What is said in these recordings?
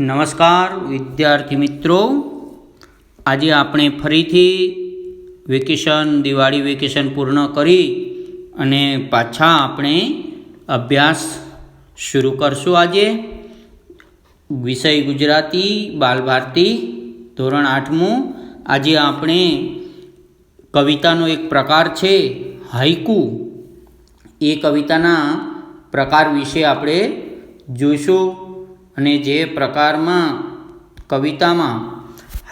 નમસ્કાર, વિદ્યાર્થી મિત્રો. આજે આપણે ફરીથી વેકેશન, દિવાળી વેકેશન પૂર્ણ કરી અને પાછા આપણે અભ્યાસ શરૂ કરશું આજે. વિષય ગુજરાતી, બાલભારતી, ધોરણ આઠમું. આજે આપણે કવિતાનો એક પ્રકાર છે હાઈકુ એ કવિતાના પ્રકાર વિશે આપણે જોઈશું. અને જે પ્રકારમાં કવિતામાં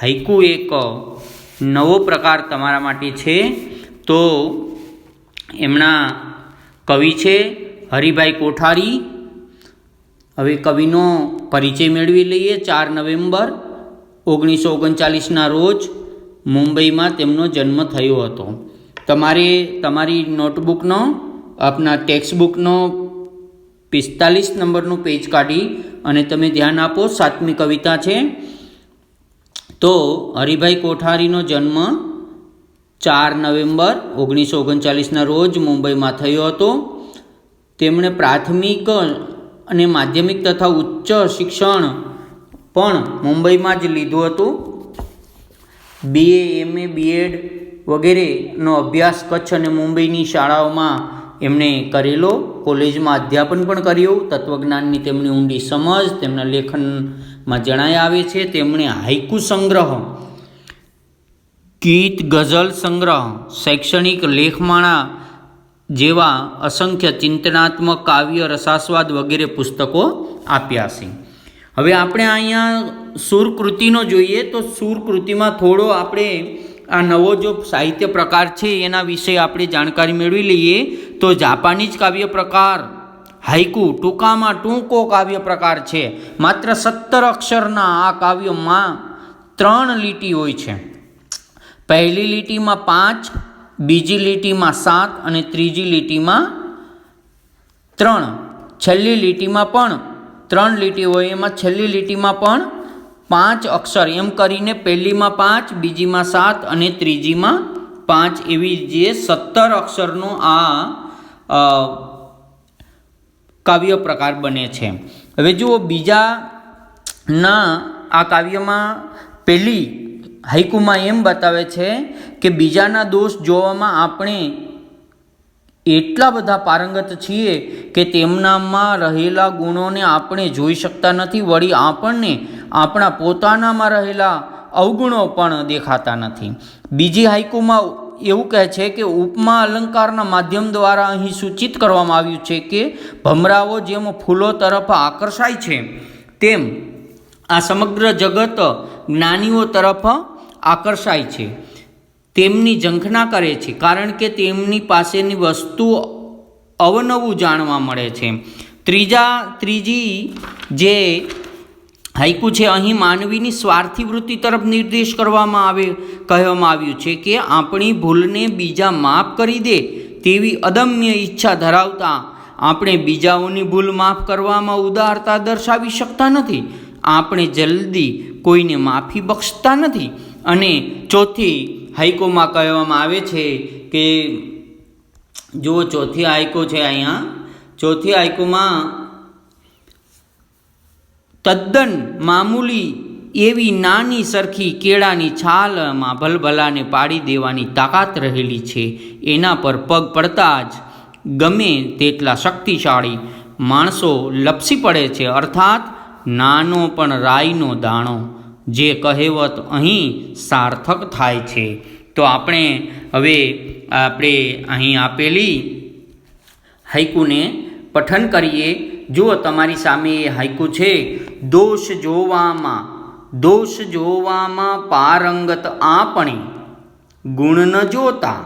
હાઈકુ એક નવો પ્રકાર તમારા માટે છે, તો એમના કવિ છે હરિભાઈ કોઠારી. હવે કવિનો પરિચય મેળવી લઈએ ચાર નવેમ્બર ઓગણીસો ઓગણચાલીસના રોજ મુંબઈમાં તેમનો જન્મ થયો હતો. તમારે તમારી નોટબુકનો, આપના ટેક્સ્ટબુકનો પિસ્તાલીસ નંબરનું પેજ કાઢી અને તમે ધ્યાન આપો, સાતમી કવિતા છે. તો હરિભાઈ કોઠારીનો જન્મ ચાર નવેમ્બર ઓગણીસો ઓગણચાલીસના રોજ મુંબઈમાં થયો હતો. તેમણે પ્રાથમિક અને માધ્યમિક તથા ઉચ્ચ શિક્ષણ પણ મુંબઈમાં જ લીધું હતું. બીએ એમએ બીએડ વગેરેનો અભ્યાસ કચ્છ અને મુંબઈની શાળાઓમાં એમણે કરેલો, કોલેજમાં અધ્યાપન પણ કર્યું, તત્વજ્ઞાનની તેમની ઊંડી સમજ, તેમના લેખનમાં જણાય આવે છે, તેમણે હાઈકુ સંગ્રહ ગીત ગઝલ સંગ્રહ, શૈક્ષણિક લેખમાળા જેવા અસંખ્ય ચિંતનાત્મક કાવ્ય, રસાસ્વાદ વગેરે પુસ્તકો આપ્યા છે. હવે આપણે અહીંયા સુરકૃતિનો જોઈએ તો સુરકૃતિમાં થોડો આપણે આ નવો જો સાહિત્ય પ્રકાર છે, એના વિશે આપણે જાણકારી મેળવી લઈએ, તો જાપાનીઝ કાવ્ય પ્રકાર હાઈકુ ટૂંકામાં ટૂંકો કાવ્ય પ્રકાર છે. માત્ર સત્તર અક્ષરના આ કાવ્યમાં ત્રણ લીટી હોય છે. પહેલી લીટીમાં પાંચ, બીજી લીટીમાં સાત અને ત્રીજી લીટીમાં ત્રણ. છેલ્લી લીટીમાં પણ ત્રણ લીટી હોય, એમાં છેલ્લી લીટીમાં પણ પાંચ અક્ષર એમ કરીને પહેલીમાં પાંચ, બીજીમાં સાત અને ત્રીજીમાં પાંચ એવી જે સત્તર અક્ષરનો આ કાવ્ય પ્રકાર બને છે. હવે જુઓ બીજાના આ કાવ્યમાં પહેલી હાઈકુમાં એમ બતાવે છે કે બીજાના દોષ જોવામાં આપણે એટલા બધા પારંગત છીએ કે તેમનામાં રહેલા ગુણોને આપણે જોઈ શકતા નથી. વળી આપણને આપણા પોતાનામાં રહેલા અવગુણો પણ દેખાતા નથી. બીજી હાઇકુમાં એવું કહે છે કે ઉપમા અલંકારના માધ્યમ દ્વારા અહીં સૂચિત કરવામાં આવ્યું છે કે ભમરાઓ જેમ ફૂલો તરફ આકર્ષાય છે, તેમ આ સમગ્ર જગત જ્ઞાનીઓ તરફ આકર્ષાય છે. તેમની ઝંખના કરે છે, કારણ કે તેમની પાસેની વસ્તુ અવનવું જાણવા મળે છે. ત્રીજા, ત્રીજી જે હાઈકુ છે, અહીં માનવીની સ્વાર્થી વૃત્તિ તરફ નિર્દેશ કરવામાં આવે, કહેવામાં આવ્યું છે કે આપણી ભૂલને બીજા માફ કરી દે તેવી અદમ્ય ઈચ્છા ધરાવતા આપણે બીજાઓની ભૂલ માફ કરવામાં ઉદારતા દર્શાવી શકતા નથી. આપણે જલ્દી કોઈને માફી બક્ષતા નથી. અને ચોથી હાઈકોમાં કહેવામાં આવે છે કે, જુઓ ચોથી હાઈકો છે અહીંયા. ચોથી હાઈકોમાં તદ્દન મામૂલી એવી નાની સરખી કેળાની છાલમાં ભલભલાને પાડી દેવાની તાકાત રહેલી છે. એના પર પગ પડતા જ ગમે તેટલા શક્તિશાળી માણસો લપસી પડે છે. અર્થાત નાનો પણ રાઈનો દાણો, જે કહેવત અહીં સાર્થક થાય છે. તો આપણે હવે આપણે અહીં આપેલી હાઈકુને પઠન કરીએ. જુઓ તમારી સામે એ હાઈકુ છે, દોષ જોવામાં દોષ જોવામાં પારંગત આપણે ગુણ ન જોતા.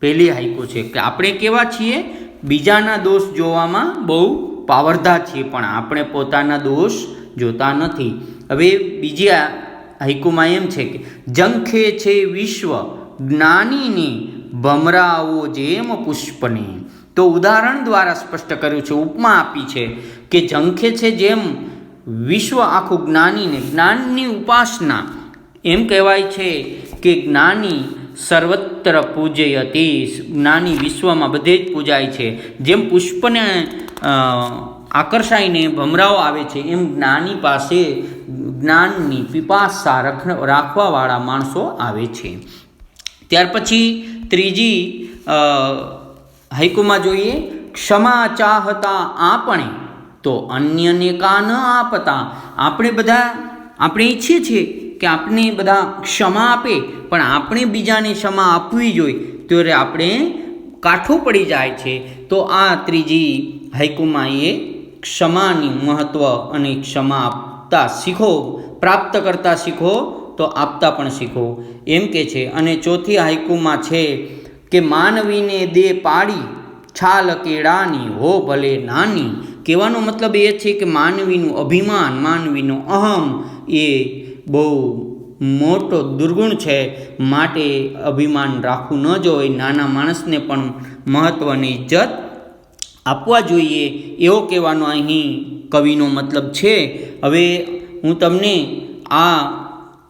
પહેલી હાઈકુ છે કે આપણે કેવા છીએ? બીજાના દોષ જોવામાં બહુ પાવરધા છીએ, પણ આપણે પોતાના દોષ જોતા નથી. હવે બીજી હાઈકુમાં એમ છે કે જંખે છે વિશ્વ જ્ઞાનીની ભમરાઓ જેમ પુષ્પને. તો ઉદાહરણ દ્વારા સ્પષ્ટ કર્યું છે, ઉપમા આપી છે કે ઝંખે છે જેમ વિશ્વ આખું જ્ઞાનીને જ્ઞાનની ઉપાસના એમ કહેવાય છે કે જ્ઞાની સર્વત્ર પૂજયતી જ્ઞાની વિશ્વમાં બધે જ પૂજાય છે. જેમ પુષ્પને આકર્ષાઈને ભમરાઓ આવે છે, એમ જ્ઞાની પાસે જ્ઞાનની પીપાસા રખ રાખવાવાળા માણસો આવે છે. ત્યાર પછી ત્રીજી હાઈકુમાં જોઈએ, ક્ષમા ચાહતા આપણે, તો અન્યને કા ન આપતા? આપણે બધા, આપણે ઈચ્છીએ છીએ કે આપણે બધા ક્ષમા આપે, પણ આપણે બીજાને ક્ષમા આપવી જોઈએ. ત્યારે આપણે કાઠું પડી જાય છે. તો આ ત્રીજી હાઈકુમાં એ ક્ષમાની મહત્ત્વ અને ક્ષમા આપતા શીખો, પ્રાપ્ત કરતા શીખો, તો આપતા પણ શીખો. એમ કે છે. અને ચોથી હાઈકુમાં છે કે માનવીને દે પાડી, છાલ કેળાની, હો ભલે નાની. કહેવાનો મતલબ એ છે કે માનવીનું અભિમાન, માનવીનો અહમ એ બહુ મોટો દુર્ગુણ છે. માટે અભિમાન રાખવું ન જોઈએ. નાના માણસને પણ મહત્ત્વની ઇજ્જત આપવા જોઈએ. એવો કહેવાનો અહીં કવિનો મતલબ છે. હવે હું તમને આ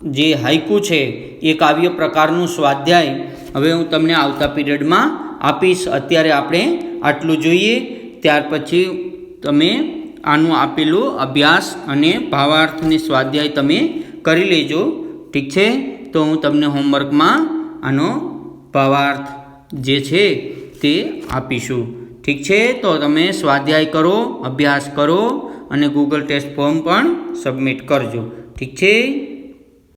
જે હાઈકુ છે, એ કાવ્ય પ્રકારનું સ્વાધ્યાય હવે હું તમને આવતા પીરિયડમાં આપીશ. અત્યારે આપણે આટલું જોઈએ. ત્યાર પછી તમે આનું આપેલું અભ્યાસ અને ભાવાર્થને સ્વાધ્યાય તમે કરી લેજો. ઠીક છે? તો હું તમને હોમવર્કમાં આનો ભાવાર્થ જે છે તે આપીશું. ઠીક છે? તો તમે સ્વાધ્યાય કરો, અભ્યાસ કરો અને ગૂગલ ટેસ્ટ ફોર્મ પણ સબમિટ કરજો. ઠીક છે?